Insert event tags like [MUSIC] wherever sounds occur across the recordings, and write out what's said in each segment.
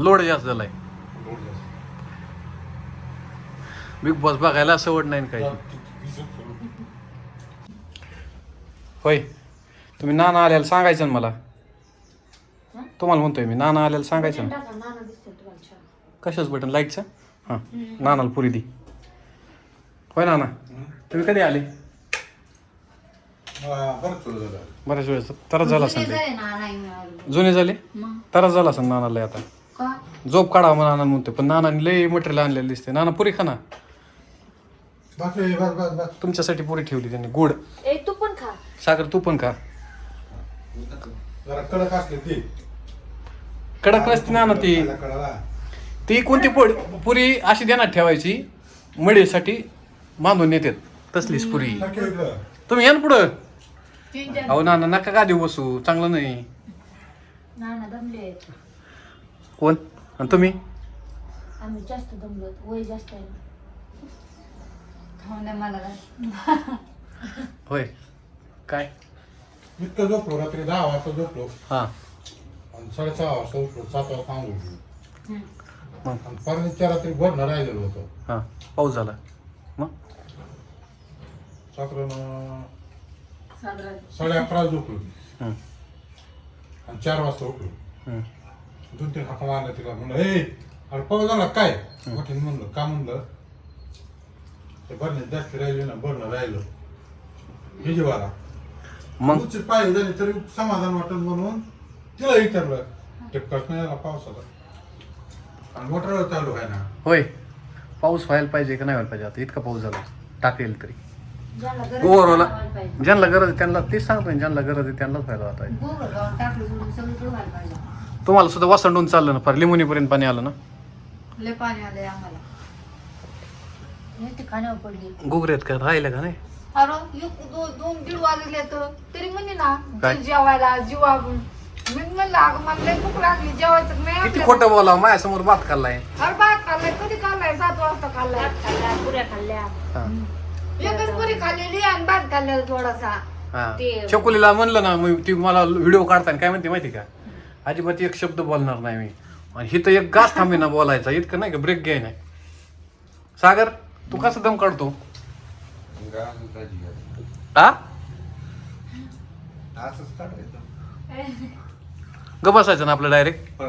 Load जास्त झालाय. Load जास्त. बिग बॉस बघायला सवड नाही काही. होय. तुम्ही नाना आल्याला सांगायचं ना मला? तुम्हाला म्हणतोय मी नाना आल्याला सांगायचं ना. कशाच बटन? लाईटचं? हां. नानाला पुरी दी. होय नाना तुम्ही कधी आले? बऱ्याच वेळेस तरच झाला जुने असेल ते. जुने झाले? तरच झाला असेल नानाला आता. का? झोप काढा म्हणून नाना म्हणतोय. पण नानाने लई मटेरियल आणलेलं दिसते. नाना पुरी खा ना. बस रे, बस बस बस तुमच्यासाठी पुरी ठेवली त्यांनी. गोड. ए तू पण खा. सागर तू पण खा. जरा कडक असले ती. कडक नसते नाना ती. ती कोणती पोळी? पुरी अशी देण्यात ठेवायची. मडीसाठी बांधून येतात तसलीच पुरी. तुम्ही या ना पुढं. तीन अहो नाना नका का देऊ बसू. चांगलं नाही. नाना दमले आहेत. कोण? आणि तुम्ही? आम्ही जास्त दमलो वय जास्त आहे. खाऊन द्या मला होय. काय? इतकं झोपलो रात्री दहा वाजता झोपलो. हां. आणि साडेसहा वाजता उठलो सात वाजता आंघोळ केली. मग? आणि परदेशच्या रात्री भरणं राहिलेलं होतं. हां. पाऊस झाला. मग? साधारण साडे अकरा झोपलो हं, आणि चार वाजता उठलो. हं. दोन तीन हाका मारल्या तिला म्हणलं हे अरे पाऊस झाला काय? म्हटलं म्हणलं. का म्हणलं? ते भरणे जास्त राहिले ना भरणं राहिलं. हे जेवाला मग? उंची पाय झाली तरी समाधान वाटत म्हणून तिला विचारलं. टिपकाच नाही आला पावसाला आणि मोटर चालू आहे ना. होय. पाऊस व्हायला पाहिजे का नाही व्हायला पाहिजे? आता इतका पाऊस झाला टाकेल तरी. ज्याला गरज ओव्हरऑल आहे, व्हायला पाहिजे. ज्यांना गरज आहे त्यांना तेच सांगतोय ज्यांना गरज आहे त्यांनाच फायदा टाकलं सोडून सगळीकडे व्हायला पाहिजे. तुम्हाला सुद्धा वसंडून चाललं ना फार लिमुनीपर्यंत पाणी आलं ना? लय पाणी आलंय आम्हाला. नुसती खाण्यावर पडली. गुगरेत का राहिलं का नाही? अरे एक दो- दोन दीड वाजले तर. तरी म्हणे ना काय? जेवायला जीवा मी म्हणलं अगं मला लय भूक लागली जेवायचं नाही किती आपल्याला. खोटं बोलावं माझ्यासमोर भात खाल्लाय. अरे भात खाल्लाय कधी खाल्लाय? सात वाजता खाल्लाय. खाल्लाय पुऱ्या खाल्ल्या. हा. एकच पुरी खाल्लेली आणि भात खाल्लेला थोडासा. हा. ते- चकुलीला म्हणलं ना मग ती मला व्हिडिओ काढताना काय म्हणते माहिती का? अजिबात एक शब्द बोलणार नाही मी. आणि ही एक गास थांबेना बोलायचा इतकं नाही का ब्रेक घ्याय नाही सागर तू कसं दम काढतो? हा ग बसायचं ना आपलं डायरेक्ट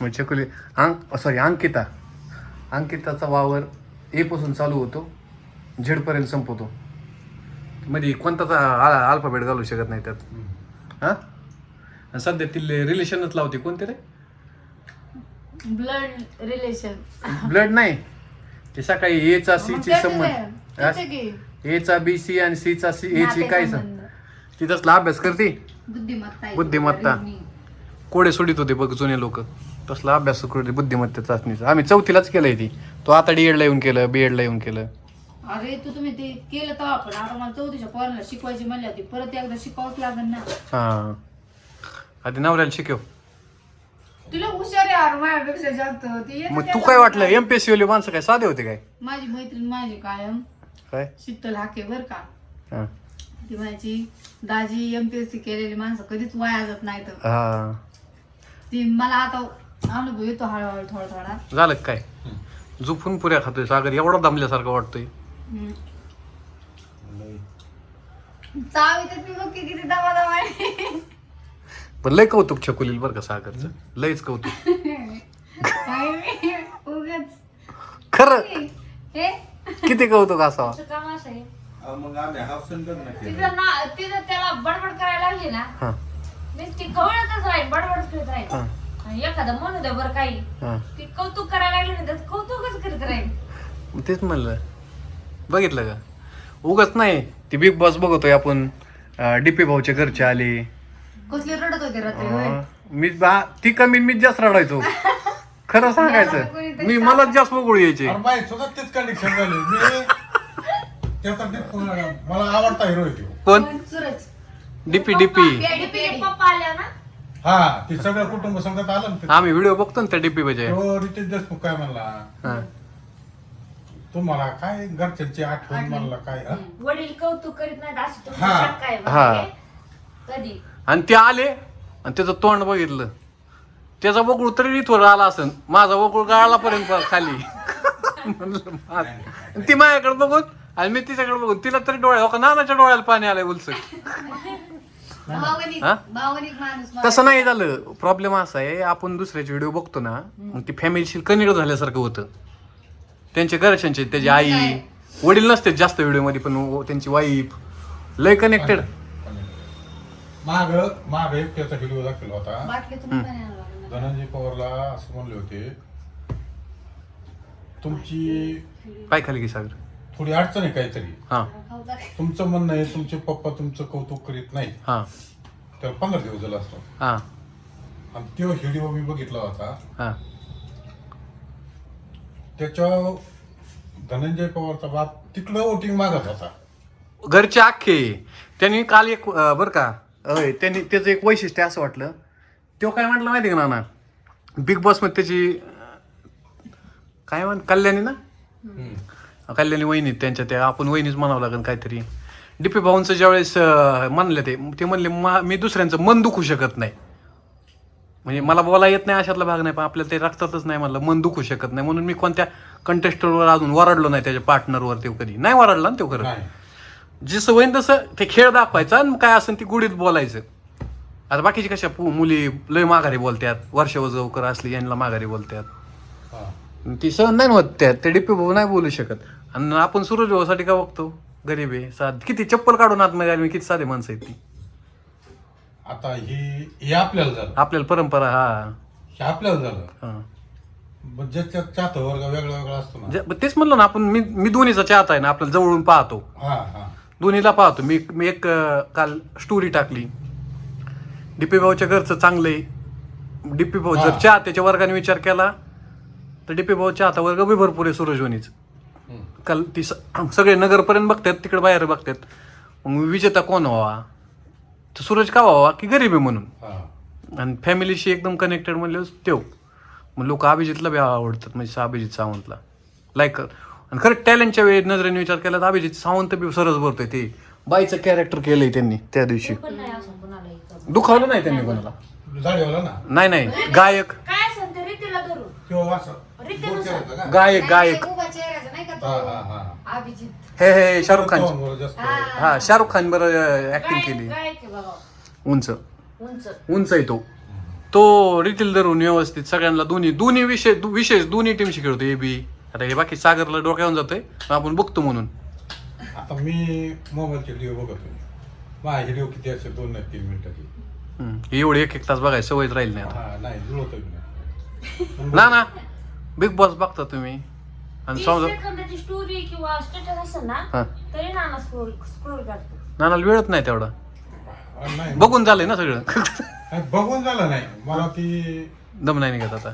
मग चकुली अंक सॉरी अंकिता. अंकिताचा वावर ए पासून चालू होतो झेड पर्यंत संपवतो मध्ये कोणताच अल्फाबेट घालू शकत नाही त्यात. हा? आणि सध्या ती रिलेशनच लावते. कोणते रे? ब्लड रिलेशन ब्लड नाही. ते सकाळी ए चा सी ची संबंध. ए चा बी सी आणि सी चा सी ए ची काय संबंध. ती तसला अभ्यास करते? बुद्धिमत्ता आहे. बुद्धिमत्ता. कोडे सोडित होते बघ जुने लोक. तसला अभ्यास करते बुद्धिमत्ता चाचणीचा आम्ही चौथीलाच केलंय ती. तो आता डी ला येऊन केलं बी ला येऊन केलं. अरे तू तुम्ही ते केलं तर आपण आता मला चौथीच्या पोराला शिकवायची म्हणली होती. परत एकदा शिकावंच लागेल ना. हा. आधी नवऱ्याला शिकव. तुला हुशार आहे यार माझ्यापेक्षा जास्त. ती येतं मग तू त्याला काय वाटलं एमपीएससी वाले माणसं काय साधे होते काय? माझी मैत्रीण माझी कायम. काय? शीतल हाके बर का. हा. ती माझी दाजी एमपीएससी केलेली माणसं कधीच वाया जात नाही तर हा. ती मला आता अनुभव येतो हळूहळू थोडा थोडा. झालं का काय? झोपून पुऱ्या खातोय सागर. एवढा दमल्यासारखं वाटतोय. चावी तर मी बघ किती आहे. पण लय कौतुक छकुलील बरं का सागरचं? लयच कौतुक. काय मी उगाच खरं. हे किती कौतुक असावा? तुझं काम असं आहे. मग आम्ही हाफ सेंटर ना तिथं ना तिथं त्याला बडबड करायला लागली ना हा. मी ती कवळतच राहील बडबड करत राहील हा. आणि एखादं म्हणू द्या बरं काही. हा. ती कौतुक करायला लागली ना त्याचं कौतुकच करत राहील तेच म्हणलं. बघितलं का? उगच नाही ती बिग बॉस बघतोय आपण. डीपी भाऊच्या घरचे आले. कसले रडत होते रात्री होय? अं, मी बा ती कमी मी जास्त रडायचो. खरं सांगायचं [LAUGHS] मी मलाच जास्त बघू यायचे. अरे माहीत सुद्धा तेच कंडिशन झाली मी त्याचा ते- मला आवडता हिरो तो. कोण? सूरज. डीपी डीपी पप्पा आल्या ना? हा ते सगळं कुटुंब संगत आलं ना ते. आम्ही व्हिडिओ बघतो ना त्या डीपी बजे तो रितेश देशमुख काय म्हणला? हा. तुम्हाला काय घरच्यांची आठवण म्हणला काय हा? वडील कौतुक करीत नाहीत अशी तुमची हा. शंका आहे हा. म्हणजे. कधी? आणि ते आले आणि त्याचं तोंड बघितलं. त्याचा बकुळ तरी इथवर आला असन. माझा बकुळ गाळापर्यंत खाली. [LAUGHS] म्हणलं मा- आणि ती माझ्याकडे बघून आणि मी तिच्याकडे बघून तिला तरी डोळ्या हो का नानाच्या डोळ्याला पाणी आलंय भावनिक हा? भावनिक माणूस तसं नाही झालं. प्रॉब्लेम असा आहे आपण दुसऱ्याचे व्हिडिओ बघतो ना मग ती फॅमिलीशी कनेक्ट झाल्यासारखं होतं. त्यांच्या घरच्यांचे त्याची आई. वडील नसते जास्त व्हिडिओमध्ये पण व- त्यांची वाईफ. लय कनेक्टेड माग माग एक त्याचा व्हिडिओ दाखवला होता. पाणी आणावं. धनंजय पवारला असं म्हणले होते. तुमची पाय खाली की सागर. थोडी अडचण आहे काहीतरी. हा. खाऊ. तुमचं म्हणणं आहे तुमचे पप्पा तुमचं कौतुक करीत नाही हा. तर पंधरा दिवस झाला असतो. हा. आणि तो व्हिडिओ मी बघितला होता. हा. त्याच्यावर धनंजय पवारचा बाप तिकडं वोटिंग मागत होता. घरचे अख्खे. त्यांनी काल एक अं, बरं का अय त्यांनी त्याचं एक वैशिष्ट्य असं वाटलं. तो काय म्हटलं माहिती का नाना? बिग बॉसमध्ये त्याची अं, काय म्हण कल्याणी ना? कल्याणी वहिनी त्यांच्या त्या आपण वहिनीच म्हणावं लागेल काहीतरी. डीपी भाऊंचं ज्यावेळेस अं, म्हणले ते ते म्हणले "मा- मी दुसऱ्यांचं मन दुखू शकत नाही. म्हणजे मला बोला येत नाही अशातला भाग नाही पण आपल्याला ते रक्तातच नाही म्हणलं मन दुखू शकत नाही. म्हणून मी कोणत्या कंटेस्टरवर अजून वरडलो नाही त्याच्या पार्टनरवर ते कधी. नाही वरडला ना तो खरं. जसं होईन तसं ते खेळ दाखवायचा आणि काय असेल ती गुढीत बोलायचं. आता बाकीची कशा मुली लय माघारी बोलतात वर्षावर जवकर असली यांना माघारी बोलतात. ती सहन नाही होत त्यात ते डिपी भाऊ नाही बोलू शकत. आणि आपण सूरज भाऊसाठी का बघतो? गरीब आहे साध किती चप्पल काढून आतमध्ये आली किती साधे माणसं आहेत ती. आता ही हे आपल्याला झालं. आपल्याला परंपरा हा. हे आपल्याला झालं. हा. मग चाहतं वर्ग वेगळा वेगळा असतो ना. जे- मग तेच म्हणलं ना आपण मी मी दोन्हीचा चाहता आहे ना आपल्याला जवळून पाहतो. हा हा. दोन्हीला पाहतो. मी मी एक अं, काल स्टोरी टाकली. डीपी भाऊच्या घरचं चांगलं आहे डीपी भाऊ जर हा. चाहत्याच्या वर्गाने विचार केला तर डीपी भाऊ चाहता वर्ग बी भरपूर आहे सूरजवणीच. हम्म. काल ती स- सगळे नगरपर्यंत बघतात तिकडे बाहेर बघतात. मग विजेता कोण व्हावा? तर सूरज का व्हावा? की गरीब आहे म्हणून. हा. आणि फॅमिलीशी एकदम कनेक्टेड म्हणलं तेव. मग लोक अभिजितला बी आवडतात म्हणजे अभिजित सावंतला. लाईक आणि खरं टॅलेंटच्या वेळी नजरेने विचार केला तर अभिजित सावंत बी सरस बोलतोय ते. बाईचं कॅरेक्टर केलंय त्यांनी त्या दिवशी. पण नाही असं कोणाला इथं. दुखावलं नाही त्यांनी कोणाला? ना? नाही नाही. गायक. काय असेल ते रीतीला धरून? किंवा असं. रीतीनुसार. बोलते होतं का? गायक नाही, गायक. ते उभा चेहऱ्याचा नाही का हा हा तो हा. अभिजित. हे हे शाहरुख खान. हा. हा शाहरुख खान बरं ऍक्टिंग केली. उंच. उंच. आहे तो. तो रिटील धरून व्यवस्थित सगळ्यांना दोन्ही दोन्ही विषय दु- विशेष दोन्ही टीमशी खेळतो ए बी. आता हे बाकी सागरला डोक्यावर जातोय. पण आपण बघतो म्हणून. आता मी मोबाईलचे व्हिडिओ बघतोय माझा व्हिडिओ किती असेल दोन नाही तीन मिनिटाची. हे एवढे एक एक तास बघायचं सवयच राहील नाही आता. हा नाही ना ना. बिग बॉस बघता तुम्ही. आणि समजा सेकंदाची स्टोरी किंवा स्टेटस असेल ना तरी नाना स्क्रोल स्क्रोल करतो. नानाला वेळच नाही तेवढा. नाही. बघून झालंय ना सगळं. नाही, बघून झालं नाही. मला ती दम नाही निघत आता.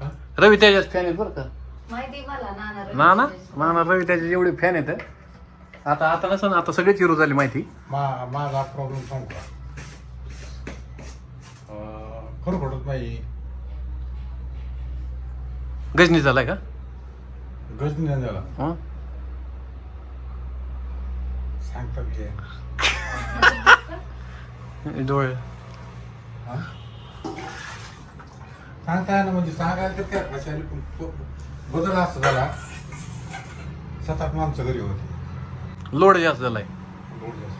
हा? रवी त्याच्याच फॅन आहेत बरं का? माहिती मला नाना रवी ना ना. ना ना रवी त्याचे एवढे फॅन आहेत आता आता नसं आता सगळेच हिरो झाली माहिती? मा माझा प्रॉब्लेम सांगू का अं, खरं पडत नाही गजनी झालाय का गजनी नाही झाला हं? सांगता बी आहे. डोळे हा? सांगता येणार म्हणजे सांगायला तर काय भाषा आली, पण तो बदल असं झाला सात आठ माणसं घरी होती लोड जास्त झालाय लोड जास्त.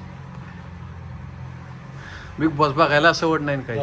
बिग बॉस बघायला सवड नाही ना काही